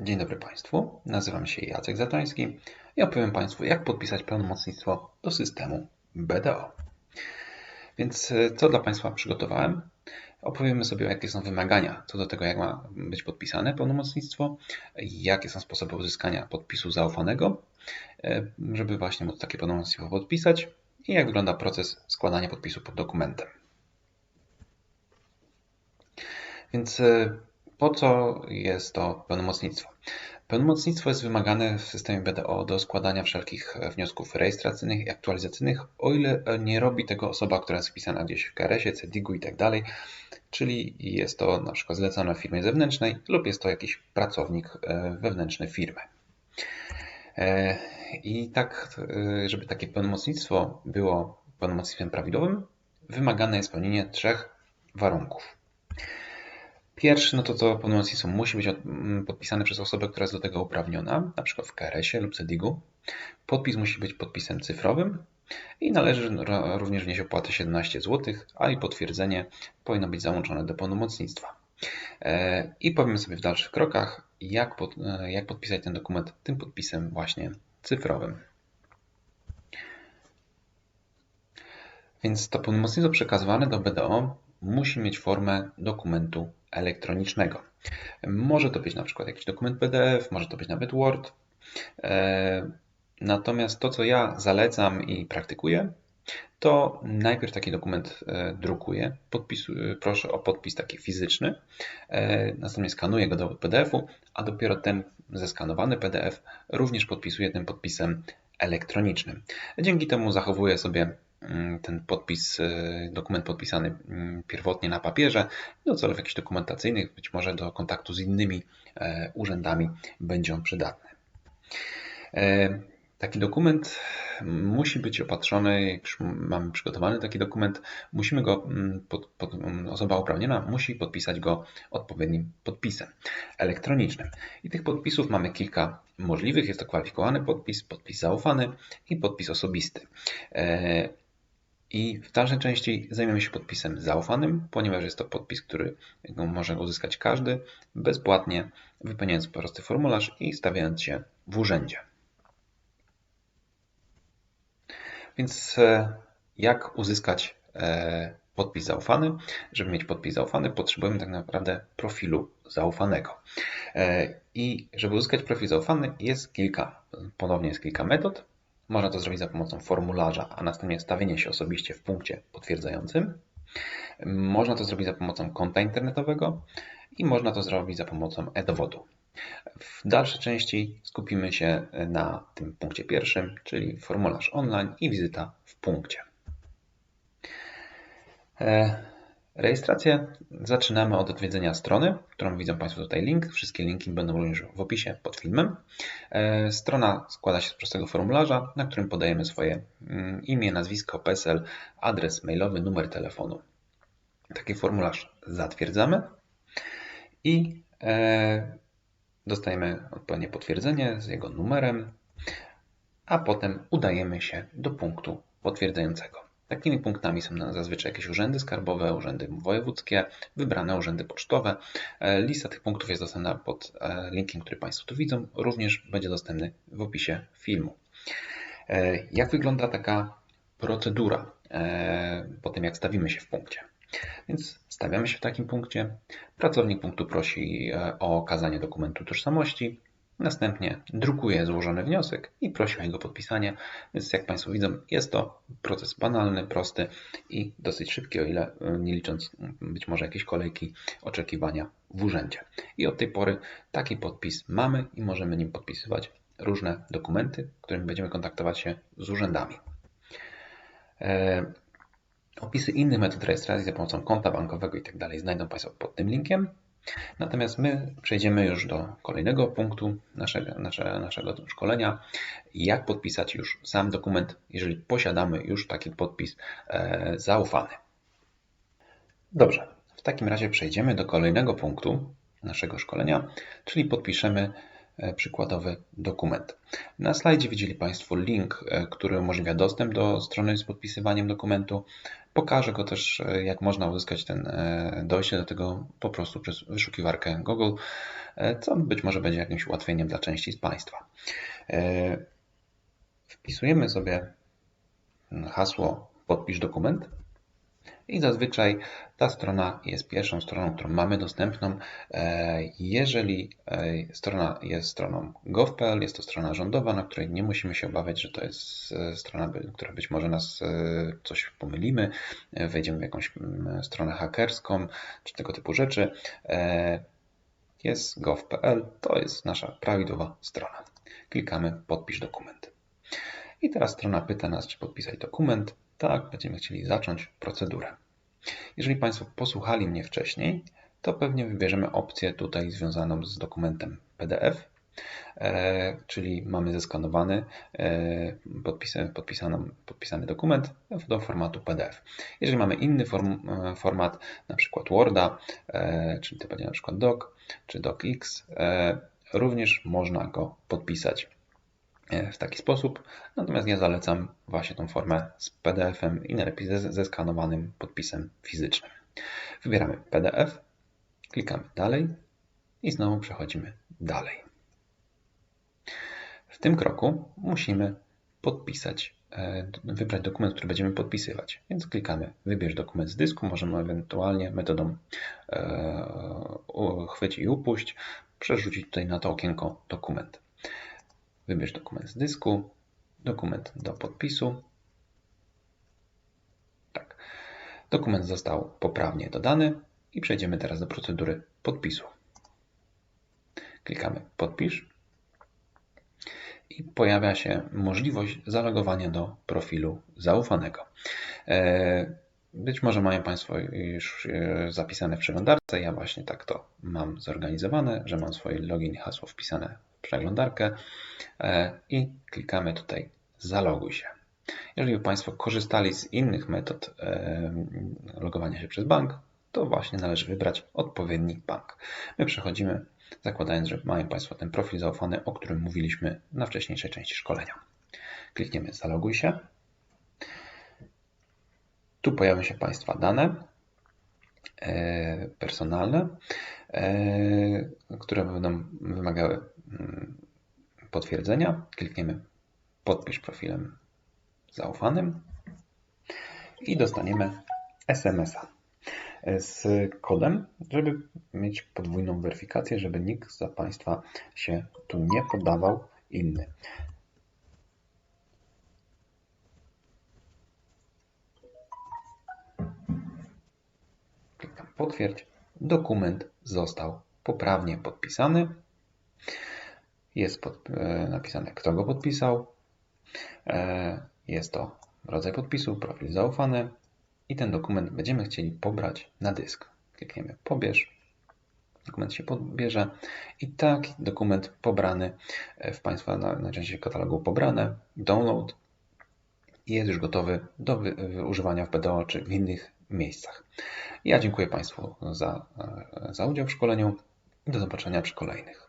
Dzień dobry Państwu, nazywam się Jacek Zatoński i opowiem Państwu, jak podpisać pełnomocnictwo do systemu BDO. Więc e, co dla Państwa przygotowałem? Opowiemy sobie, jakie są wymagania co do tego, jak ma być podpisane pełnomocnictwo, jakie są sposoby uzyskania podpisu zaufanego, e, żeby właśnie móc takie pełnomocnictwo podpisać i jak wygląda proces składania podpisu pod dokumentem. Więc e, po co jest to pełnomocnictwo? Pełnomocnictwo jest wymagane w systemie BDO do składania wszelkich wniosków rejestracyjnych i aktualizacyjnych, o ile nie robi tego osoba, która jest wpisana gdzieś w KRS-ie, CEDIG-u i tak dalej, czyli jest to na przykład zlecane w firmie zewnętrznej lub jest to jakiś pracownik e, wewnętrzny firmy. E, I tak, e, żeby takie pełnomocnictwo było pełnomocnictwem prawidłowym, wymagane jest spełnienie trzech warunków. Pierwszy, no to to pełnomocnictwo musi być mm, podpisane przez osobę, która jest do tego uprawniona, na przykład w KRS-ie lub CEDIG-u. Podpis musi być podpisem cyfrowym i należy również wnieść opłatę 17 zł, a i potwierdzenie powinno być załączone do pełnomocnictwa. E, I powiem sobie w dalszych krokach, jak, pod, e, jak podpisać ten dokument tym podpisem właśnie cyfrowym. Więc to pełnomocnictwo przekazywane do BDO musi mieć formę dokumentu elektronicznego. Może to być na przykład jakiś dokument PDF, może to być nawet Word. E, natomiast to, co ja zalecam i praktykuję, to najpierw taki dokument e, drukuję, podpisuję, proszę o podpis taki fizyczny, e, następnie skanuję go do PDF-u, a dopiero ten zeskanowany PDF również podpisuję tym podpisem elektronicznym. Dzięki temu zachowuję sobie ten podpis, y, dokument podpisany mm, pierwotnie na papierze do celów jakichś dokumentacyjnych, być może do kontaktu z innymi e, urzędami będzie on przydatny. E, taki dokument musi być opatrzony, jak już mamy przygotowany taki dokument, musimy go, mm, pod, pod, osoba uprawniona musi podpisać go odpowiednim podpisem elektronicznym. I tych podpisów mamy kilka możliwych. Jest to kwalifikowany podpis, podpis zaufany i podpis osobisty. I w dalszej części zajmiemy się podpisem zaufanym, ponieważ jest to podpis, który może uzyskać każdy bezpłatnie, wypełniając prosty formularz i stawiając się w urzędzie. Więc e, jak uzyskać e, podpis zaufany? Żeby mieć podpis zaufany, potrzebujemy tak naprawdę profilu zaufanego. E, I żeby uzyskać profil zaufany, jest kilka, ponownie jest kilka metod. Można to zrobić za pomocą formularza, a następnie stawienie się osobiście w punkcie potwierdzającym. Można to zrobić za pomocą konta internetowego i można to zrobić za pomocą e-dowodu. W dalszej części skupimy się na tym punkcie pierwszym, czyli formularz online i wizyta w punkcie. Rejestrację zaczynamy od odwiedzenia strony, którą widzą Państwo tutaj link. Wszystkie linki będą również w opisie pod filmem. E, strona składa się z prostego formularza, na którym podajemy swoje mm, imię, nazwisko, PESEL, adres mailowy, numer telefonu. Taki formularz zatwierdzamy i e, dostajemy odpowiednie potwierdzenie z jego numerem, a potem udajemy się do punktu potwierdzającego. Takimi punktami są zazwyczaj jakieś urzędy skarbowe, urzędy wojewódzkie, wybrane urzędy pocztowe. E, lista tych punktów jest dostępna pod e, linkiem, który Państwo tu widzą. Również będzie dostępny w opisie filmu. E, jak wygląda taka procedura po tym, jak stawimy się w punkcie? Więc stawiamy się w takim punkcie. Pracownik punktu prosi o okazanie dokumentu tożsamości. Następnie drukuje złożony wniosek i prosi o jego podpisanie. Więc jak Państwo widzą, jest to proces banalny, prosty i dosyć szybki, o ile e, nie licząc być może jakieś kolejki oczekiwania w urzędzie. I od tej pory taki podpis mamy i możemy nim podpisywać różne dokumenty, którymi będziemy kontaktować się z urzędami. E, opisy innych metod rejestracji za pomocą konta bankowego itd. Tak znajdą Państwo pod tym linkiem. Natomiast my przejdziemy już do kolejnego punktu naszego, naszego, szkolenia. Jak podpisać już sam dokument, jeżeli posiadamy już taki podpis e, zaufany. Dobrze, w takim razie przejdziemy do kolejnego punktu naszego szkolenia, czyli podpiszemy e, przykładowy dokument. Na slajdzie widzieli Państwo link, e, który umożliwia dostęp do strony z podpisywaniem dokumentu. Pokażę go też, e, jak można uzyskać ten, dojście do tego po prostu przez wyszukiwarkę Google, co być może będzie jakimś ułatwieniem dla części z Państwa. Wpisujemy sobie hasło podpisz dokument i zazwyczaj ta strona jest pierwszą stroną, którą mamy dostępną. E, jeżeli e, strona jest stroną gov.pl, jest to strona rządowa, na której nie musimy się obawiać, że to jest e, strona, która być może nas coś pomylimy, wejdziemy w jakąś mm, stronę hakerską, czy tego typu rzeczy. Jest gov.pl, to jest nasza prawidłowa strona. Klikamy podpisz dokument. I teraz strona pyta nas, czy podpisać dokument. Tak, będziemy chcieli zacząć procedurę. Jeżeli Państwo posłuchali mnie wcześniej, to pewnie wybierzemy opcję tutaj związaną z dokumentem PDF, e, czyli mamy zeskanowany, e, podpisany, podpisany dokument do formatu PDF. Jeżeli mamy inny form, e, format, na przykład Worda, czyli to będzie na przykład doc czy docx, również można go podpisać w taki sposób. Natomiast ja zalecam właśnie tą formę z PDF-em i najlepiej ze zeskanowanym podpisem fizycznym. Wybieramy PDF, klikamy dalej i znowu przechodzimy dalej. W tym kroku musimy podpisać, e, wybrać dokument, który będziemy podpisywać. Więc klikamy wybierz dokument z dysku, możemy ewentualnie metodą e, chwyć i upuść przerzucić tutaj na to okienko dokument. Wybierz dokument z dysku, dokument do podpisu. Tak. Dokument został poprawnie dodany i przejdziemy teraz do procedury podpisu. Klikamy podpisz i pojawia się możliwość zalogowania do profilu zaufanego. E, być może mają Państwo już e, zapisane w przeglądarce. Ja właśnie tak to mam zorganizowane, że mam swoje login i hasło wpisane przeglądarkę e, i klikamy tutaj zaloguj się. Jeżeli Państwo korzystali z innych metod e, logowania się przez bank, to właśnie należy wybrać odpowiedni bank. My przechodzimy, zakładając, że mają Państwo ten profil zaufany, o którym mówiliśmy na wcześniejszej części szkolenia. Klikniemy zaloguj się. Tu pojawią się Państwa dane e, personalne, które będą wymagały potwierdzenia. Klikniemy podpisz profilem zaufanym i dostaniemy SMS-a z kodem, żeby mieć podwójną weryfikację, żeby nikt za Państwa się tu nie podawał inny. Klikam potwierdź. Dokument został poprawnie podpisany. Jest pod, e, napisane, kto go podpisał. E, jest to rodzaj podpisu, profil zaufany i ten dokument będziemy chcieli pobrać na dysk. Klikniemy pobierz. Dokument się pobierze i taki dokument pobrany e, w Państwa najczęściej katalogu pobrane, download jest już gotowy do używania w BDO czy w innych miejscach. Ja dziękuję Państwu za, za udział w szkoleniu i do zobaczenia przy kolejnych.